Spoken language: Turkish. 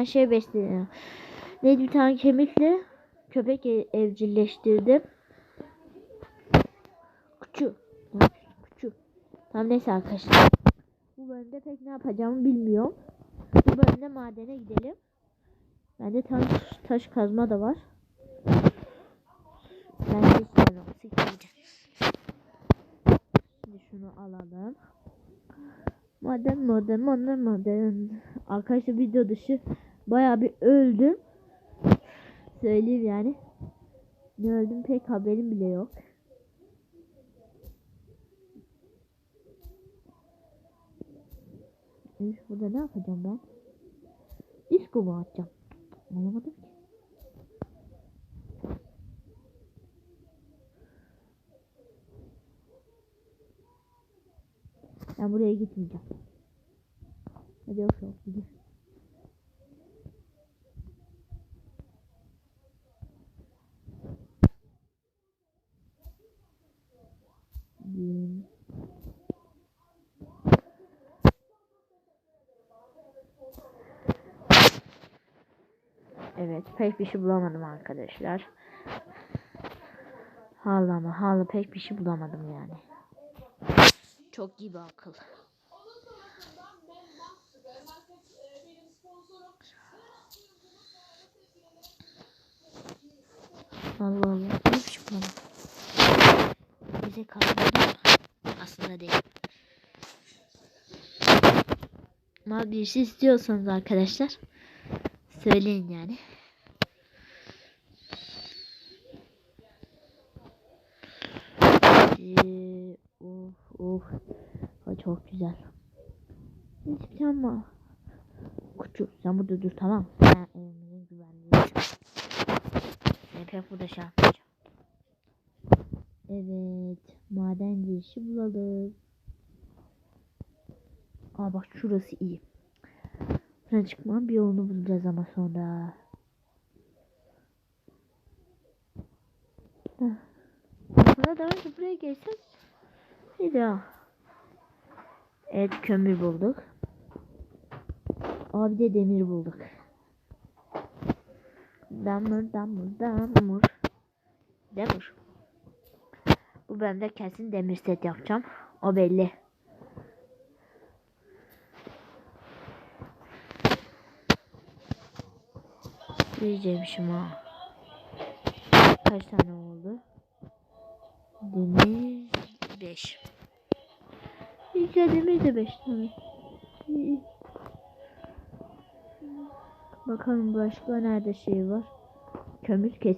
tane şey besledim. Neydi bir tane kemikle köpek e- evcilleştirdim. Yapıyorsun? Küçük. Tamam neyse arkadaşlar. Bu bölümde pek ne yapacağımı bilmiyorum. Bu bölümde madene gidelim. Bende taş, taş kazma da var. Ben de istiyorum. Şimdi şunu alalım. Modern modern modern modern. Arkadaşlar video dışı bayağı bir öldüm. Söyleyeyim yani. Ne öldüm pek haberim bile yok. Burada ne yapacağım ben? Disco mu atacağım? Anlamadım ki. Ben buraya gitmeyeceğim. Hadi yok yok gidiyor. Evet pek bir şey bulamadım arkadaşlar. Hala ama hala pek bir şey bulamadım yani. Çok iyi bir akıl. Allah Allah. Ne biçim bulamadım. Bize kalmadı. Aslında değil. Ama bir şey istiyorsanız arkadaşlar söyleyin yani. Ee, of of. Ha, çok güzel. Şey ama. Kutu sen burada dur tamam. Ben evimin güvenliği. Ben pek burada şey yapmayacağım. Evet. Maden girişi bulalım. Aa bak şurası iyi. Buradan çıkmanın bir yolunu bulacağız ama sonra. Aslında daha önce buraya gelsek bir daha. Evet kömür bulduk. Aa bir de demir bulduk. Damır damır damır. Demir. Bu bölümde kesin demir set yapacağım. O belli. Diyeceğim ha. Kaç tane oldu? Demir 5. İşte demir de 5 tane. Bakalım başka nerede şey var? Kömür kes.